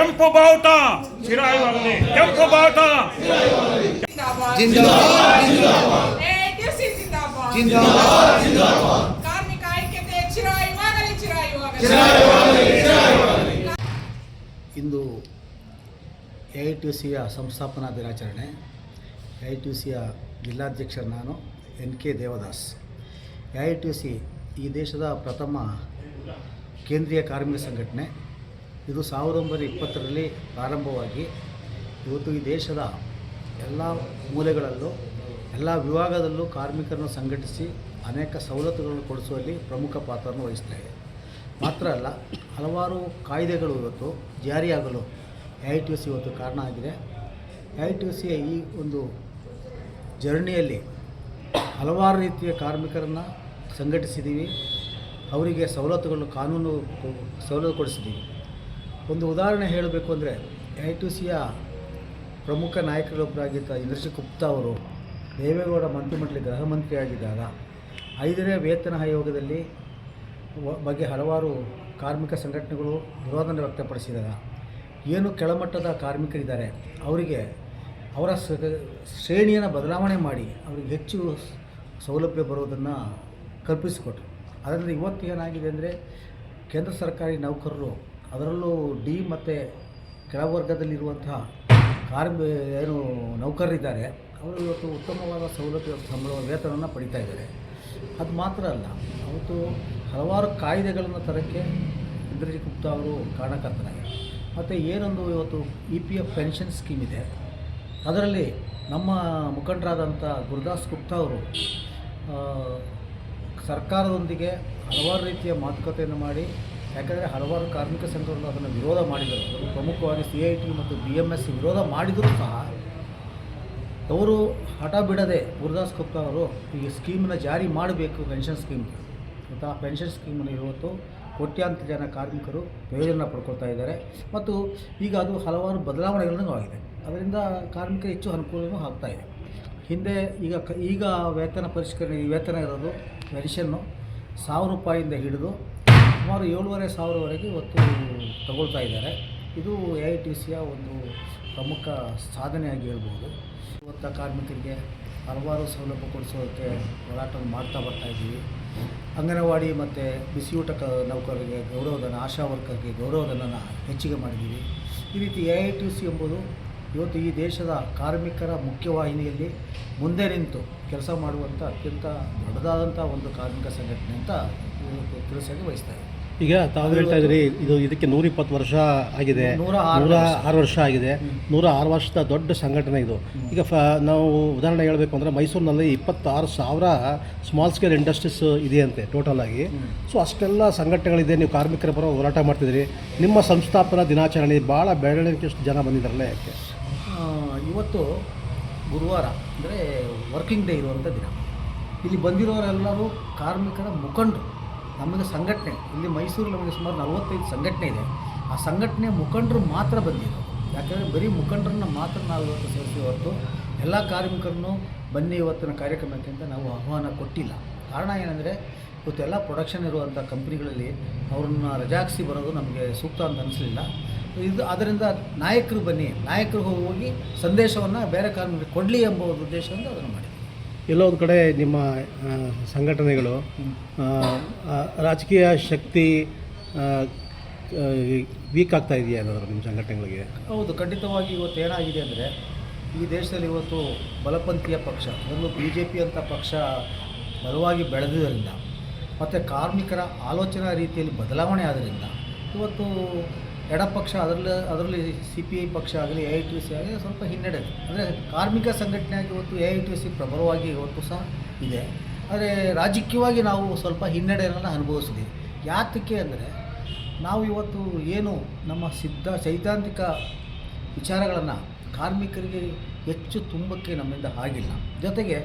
ಕೆಂಪು ಬಾವುಟ. ಚಿರಾಯುವಾಗಲಿ ಕೆಂಪು ಬಾವುಟ. ಇಂದು ಎ ಐ ಟಿ ಸಿಯ ಸಂಸ್ಥಾಪನಾ ದಿನಾಚರಣೆ. ಎ ಐ ಟಿ ಸಿಯ ಜಿಲ್ಲಾಧ್ಯಕ್ಷ ನಾನು N K Devadas. A I T C ಈ ದೇಶದ ಪ್ರಥಮ ಕೇಂದ್ರೀಯ ಕಾರ್ಮಿಕ ಸಂಘಟನೆ. ಇದು ಸಾವಿರದ ಒಂಬೈನೂರ ಇಪ್ಪತ್ತರಲ್ಲಿ ಪ್ರಾರಂಭವಾಗಿ ಇವತ್ತು ಈ ದೇಶದ ಎಲ್ಲ ಮೂಲೆಗಳಲ್ಲೂ, ಎಲ್ಲ ವಿಭಾಗದಲ್ಲೂ ಕಾರ್ಮಿಕರನ್ನು ಸಂಘಟಿಸಿ ಅನೇಕ ಸವಲತ್ತುಗಳನ್ನು ಕೊಡಿಸುವಲ್ಲಿ ಪ್ರಮುಖ ಪಾತ್ರವನ್ನು ವಹಿಸ್ತಾ ಇದೆ. ಮಾತ್ರ ಅಲ್ಲ, ಹಲವಾರು ಕಾಯ್ದೆಗಳು ಇವತ್ತು ಜಾರಿಯಾಗಲು ಎ ಐ ಟಿ ಸಿ ಇವತ್ತು ಕಾರಣ ಆಗಿದೆ. ಎ ಐ ಟಿ ಸಿಯ ಈ ಒಂದು ಜರ್ನಿಯಲ್ಲಿ ಹಲವಾರು ರೀತಿಯ ಕಾರ್ಮಿಕರನ್ನು ಸಂಘಟಿಸಿದ್ದೀವಿ. ಅವರಿಗೆ ಸವಲತ್ತುಗಳನ್ನು, ಕಾನೂನು ಸವಲತ್ತು ಕೊಡಿಸಿದ್ದೀವಿ. ಒಂದು ಉದಾಹರಣೆ ಹೇಳಬೇಕು ಅಂದರೆ ಎ ಟು ಸಿಯ ಪ್ರಮುಖ ನಾಯಕರೊಬ್ಬರಾಗಿದ್ದ ಇಂದ್ರಶಿ ಗುಪ್ತಾ ಅವರು ದೇವೇಗೌಡ ಮಂತ್ರಿಮಂಡಲಿ ಗೃಹ ಮಂತ್ರಿಯಾಗಿದ್ದಾಗ ಐದನೇ ವೇತನ ಆಯೋಗದಲ್ಲಿ ಬಗ್ಗೆ ಹಲವಾರು ಕಾರ್ಮಿಕ ಸಂಘಟನೆಗಳು ವಿರೋಧನ ವ್ಯಕ್ತಪಡಿಸಿದಾಗ ಏನು ಕೆಳಮಟ್ಟದ ಕಾರ್ಮಿಕರಿದ್ದಾರೆ ಅವರಿಗೆ ಅವರ ಶ್ರೇಣಿಯನ್ನು ಬದಲಾವಣೆ ಮಾಡಿ ಅವರಿಗೆ ಹೆಚ್ಚು ಸೌಲಭ್ಯ ಬರೋದನ್ನು ಕಲ್ಪಿಸಿಕೊಟ್ರು. ಅದರಿಂದ ಇವತ್ತು ಏನಾಗಿದೆ ಅಂದರೆ ಕೇಂದ್ರ ಸರ್ಕಾರಿ ನೌಕರರು ಅದರಲ್ಲೂ ಡಿ ಮತ್ತು ಕೆಳವರ್ಗದಲ್ಲಿರುವಂತಹ ಕಾರ್ಮಿ ಏನು ನೌಕರರಿದ್ದಾರೆ, ಅವರು ಇವತ್ತು ಉತ್ತಮವಾದ ಸೌಲಭ್ಯ ಸಂಬಳ ವೇತನವನ್ನು ಪಡಿತಾ ಇದ್ದಾರೆ. ಅದು ಮಾತ್ರ ಅಲ್ಲ, ಅವತ್ತು ಹಲವಾರು ಕಾಯ್ದೆಗಳನ್ನು ತರೋಕ್ಕೆ ಇಂದ್ರಜಿತ್ ಗುಪ್ತಾ ಅವರು ಕಾರಣಕರ್ತರಾಗಿದ್ದಾರೆ ಮತ್ತು ಏನೊಂದು ಇವತ್ತು E P F pension scheme ಇದೆ, ಅದರಲ್ಲಿ ನಮ್ಮ ಮುಖಂಡರಾದಂಥ ಗುರುದಾಸ್ ಗುಪ್ತಾ ಅವರು ಸರ್ಕಾರದೊಂದಿಗೆ ಹಲವಾರು ರೀತಿಯ ಮಾತುಕತೆಯನ್ನು ಮಾಡಿ ಯಾಕಂದರೆ ಹಲವಾರು ಕಾರ್ಮಿಕ ಸಂಘಗಳು ಅದನ್ನು ವಿರೋಧ ಮಾಡಿದರು. ಅವರು ಪ್ರಮುಖವಾಗಿ ಸಿ ಐ ಟಿ ಮತ್ತು ಬಿ ಎಂ ಎಸ್ ವಿರೋಧ ಮಾಡಿದರೂ ಸಹ ಅವರು ಹಠ ಬಿಡದೆ ಗುರುದಾಸ್ ಗುಪ್ತಾ ಅವರು ಈ ಸ್ಕೀಮನ್ನು ಜಾರಿ ಮಾಡಬೇಕು ಪೆನ್ಷನ್ ಸ್ಕೀಮ್. ಮತ್ತು ಆ ಪೆನ್ಷನ್ ಸ್ಕೀಮನ್ನು ಇವತ್ತು ಕೋಟ್ಯಾಂತರ ಜನ ಕಾರ್ಮಿಕರು ಪ್ರಯೋಜನ ಪಡ್ಕೊಳ್ತಾ ಇದ್ದಾರೆ. ಮತ್ತು ಈಗ ಅದು ಹಲವಾರು ಬದಲಾವಣೆಗಳನ್ನು ಆಗಿದೆ. ಅದರಿಂದ ಕಾರ್ಮಿಕರು ಹೆಚ್ಚು ಅನುಕೂಲವೂ ಆಗ್ತಾ ಇದೆ. ಹಿಂದೆ ಈಗ ಈಗ ವೇತನ ಪರಿಷ್ಕರಣೆ ವೇತನ ಇರೋದು, ಪೆನ್ಷನ್ನು ಸಾವಿರ ರೂಪಾಯಿಂದ ಹಿಡಿದು ಸುಮಾರು ಏಳುವರೆ ಸಾವಿರವರೆಗೆ ಇವತ್ತು ತಗೊಳ್ತಾ ಇದ್ದಾರೆ. ಇದು ಎ ಐ ಟಿ ಸಿಯ ಒಂದು ಪ್ರಮುಖ ಸಾಧನೆಯಾಗಿ ಹೇಳ್ಬೋದು. ಇವತ್ತ ಕಾರ್ಮಿಕರಿಗೆ ಹಲವಾರು ಸೌಲಭ್ಯ ಕೊಡಿಸೋದಕ್ಕೆ ಹೋರಾಟವನ್ನು ಮಾಡ್ತಾ ಬರ್ತಾ ಇದ್ದೀವಿ. ಅಂಗನವಾಡಿ ಮತ್ತು ಬಿಸಿಯೂಟ ಕ ನೌಕರರಿಗೆ ಗೌರವಧನ, ಆಶಾ ವರ್ಕರ್ಗೆ ಗೌರವಧನನ ಹೆಚ್ಚಿಗೆ ಮಾಡಿದ್ದೀವಿ. ಈ ರೀತಿ ಎ ಐ ಟಿ ಸಿ ಎಂಬುದು ಇವತ್ತು ಈ ದೇಶದ ಕಾರ್ಮಿಕರ ಮುಖ್ಯವಾಹಿನಿಯಲ್ಲಿ ಮುಂದೆ ನಿಂತು ಕೆಲಸ ಮಾಡುವಂಥ ಅತ್ಯಂತ ದೊಡ್ಡದಾದಂಥ ಒಂದು ಕಾರ್ಮಿಕ ಸಂಘಟನೆ ಅಂತ ಇವತ್ತು ವಹಿಸ್ತಾ ಇದೆ ಈಗ ತಾವು ಹೇಳ್ತಾ ಇದ್ರಿ ಇದು ಇದಕ್ಕೆ ನೂರ ಇಪ್ಪತ್ತು ವರ್ಷ ಆಗಿದೆ. ನೂರ ಆರು ವರ್ಷ. ಆಗಿದೆ. ನೂರ ಆರು ವರ್ಷದ ದೊಡ್ಡ ಸಂಘಟನೆ ಇದು. ಈಗ ಫ ನಾವು ಉದಾಹರಣೆ ಹೇಳಬೇಕು ಅಂದರೆ ಮೈಸೂರಿನಲ್ಲಿ ಇಪ್ಪತ್ತಾರು ಸಾವಿರ ಸ್ಮಾಲ್ ಸ್ಕೇಲ್ ಇಂಡಸ್ಟ್ರೀಸ್ ಇದೆಯಂತೆ ಟೋಟಲ್ ಆಗಿ. ಸೊ ಅಷ್ಟೆಲ್ಲ ಸಂಘಟನೆಗಳಿದೆ ನೀವು ಕಾರ್ಮಿಕರ ಪರ ಹೋರಾಟ ಮಾಡ್ತಿದ್ದೀರಿ. ನಿಮ್ಮ ಸಂಸ್ಥಾಪನಾ ದಿನಾಚರಣೆ ಭಾಳ ಎಷ್ಟು ಜನ ಬಂದಿದ್ದಾರಲ್ಲ ಯಾಕೆ? ಇವತ್ತು ಗುರುವಾರ ಅಂದರೆ ವರ್ಕಿಂಗ್ ಡೇ ಇರುವಂಥ ದಿನ. ಇಲ್ಲಿ ಬಂದಿರೋರೆಲ್ಲರೂ ಕಾರ್ಮಿಕರ ಮುಖಂಡರು. ನಮಗೆ ಸಂಘಟನೆ, ಇಲ್ಲಿ ಮೈಸೂರು ನಮಗೆ ಸುಮಾರು ನಲವತ್ತೈದು ಸಂಘಟನೆ ಇದೆ. ಆ ಸಂಘಟನೆ ಮುಖಂಡರು ಮಾತ್ರ ಬಂದಿರೋದು. ಯಾಕಂದರೆ ಬರೀ ಮುಖಂಡರನ್ನ ಮಾತ್ರ ನಾವು ಇವತ್ತು ಸೇರಿಸಿ ಹೊರತು ಎಲ್ಲ ಕಾರ್ಮಿಕರನ್ನು ಬನ್ನಿ ಇವತ್ತಿನ ಕಾರ್ಯಕ್ರಮಕ್ಕೆ ಅಂತ ನಾವು ಆಹ್ವಾನ ಕೊಟ್ಟಿಲ್ಲ. ಕಾರಣ ಏನಂದರೆ ಇವತ್ತೆಲ್ಲ ಪ್ರೊಡಕ್ಷನ್ ಇರುವಂಥ ಕಂಪ್ನಿಗಳಲ್ಲಿ ಅವ್ರನ್ನ ರಜಾಕ್ಸಿ ಬರೋದು ನಮಗೆ ಸೂಕ್ತ ಅಂತ ಅನಿಸಲಿಲ್ಲ. ಇದು ಅದರಿಂದ ನಾಯಕರು ಬನ್ನಿ, ನಾಯಕರು ಹೋಗಿ ಸಂದೇಶವನ್ನು ಬೇರೆ ಕಾರ್ಮಿಕರಿಗೆ ಕೊಡಲಿ ಎಂಬ ಒಂದು ಉದ್ದೇಶದಿಂದ ಅದನ್ನು ಮಾಡಿದ್ವಿ ಎಲ್ಲೋ ಒಂದು ಕಡೆ ನಿಮ್ಮ ಸಂಘಟನೆಗಳು ರಾಜಕೀಯ ಶಕ್ತಿ ವೀಕ್ ಆಗ್ತಾ ಇದೆಯಾ ಏನಾದರೂ ನಿಮ್ಮ ಸಂಘಟನೆಗಳಿಗೆ? ಹೌದು, ಖಂಡಿತವಾಗಿ ಇವತ್ತು ಏನಾಗಿದೆ ಅಂದರೆ, ಈ ದೇಶದಲ್ಲಿ ಇವತ್ತು ಬಲಪಂಥೀಯ ಪಕ್ಷ ಅದರಲ್ಲೂ ಬಿ ಜೆ ಪಿ ಅಂತ ಪಕ್ಷ ಬಲವಾಗಿ ಬೆಳೆದಿದ್ದರಿಂದ, ಮತ್ತು ಕಾರ್ಮಿಕರ ಆಲೋಚನಾ ರೀತಿಯಲ್ಲಿ ಬದಲಾವಣೆ ಆದ್ದರಿಂದ ಇವತ್ತು ಎಡಪಕ್ಷ, ಅದರಲ್ಲಿ ಅದರಲ್ಲಿ ಸಿ ಪಿ ಐ ಪಕ್ಷ ಆಗಲಿ ಎ ಐ ಟಿ ಸಿ ಆಗಲಿ, ಸ್ವಲ್ಪ ಹಿನ್ನಡೆ. ಅಂದರೆ ಕಾರ್ಮಿಕ ಸಂಘಟನೆಯಾಗಿ ಇವತ್ತು ಎ ಐ ಟಿ ಸಿ ಪ್ರಬಲವಾಗಿ ಇವತ್ತು ಸಹ ಇದೆ. ಆದರೆ ರಾಜಕೀಯವಾಗಿ ನಾವು ಸ್ವಲ್ಪ ಹಿನ್ನಡೆಯನ್ನು ಅನುಭವಿಸಿದ್ದೀವಿ ಯಾತಕ್ಕೆ ಅಂದರೆ, ನಾವು ಇವತ್ತು ಏನು ನಮ್ಮ ಸಿದ್ಧ, ಸೈದ್ಧಾಂತಿಕ ವಿಚಾರಗಳನ್ನು ಕಾರ್ಮಿಕರಿಗೆ ಹೆಚ್ಚು ತುಂಬಕ್ಕೆ ನಮ್ಮಿಂದ ಆಗಿಲ್ಲ. ಜೊತೆಗೆ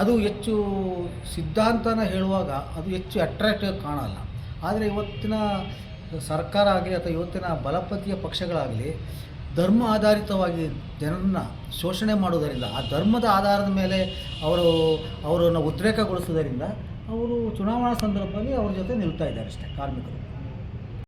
ಅದು ಹೆಚ್ಚು ಸಿದ್ಧಾಂತನ ಹೇಳುವಾಗ ಅದು ಹೆಚ್ಚು ಅಟ್ರಾಕ್ಟಿವ್ ಕಾಣಲ್ಲ. ಆದರೆ ಇವತ್ತಿನ ಸರ್ಕಾರ ಆಗಲಿ ಅಥವಾ ಇವತ್ತಿನ ಬಲಪತಿಯ ಪಕ್ಷಗಳಾಗಲಿ ಧರ್ಮ ಆಧಾರಿತವಾಗಿ ಜನರನ್ನ ಶೋಷಣೆ ಮಾಡುವುದರಿಂದ, ಆ ಧರ್ಮದ ಆಧಾರದ ಮೇಲೆ ಅವರು ಅವರನ್ನು ಉದ್ರೇಕಗೊಳಿಸುವುದರಿಂದ ಅವರು ಚುನಾವಣಾ ಸಂದರ್ಭದಲ್ಲಿ ಅವ್ರ ಜೊತೆ ನಿಲ್ತಾ ಇದ್ದಾರೆ ಅಷ್ಟೇ, ಕಾರ್ಮಿಕರು.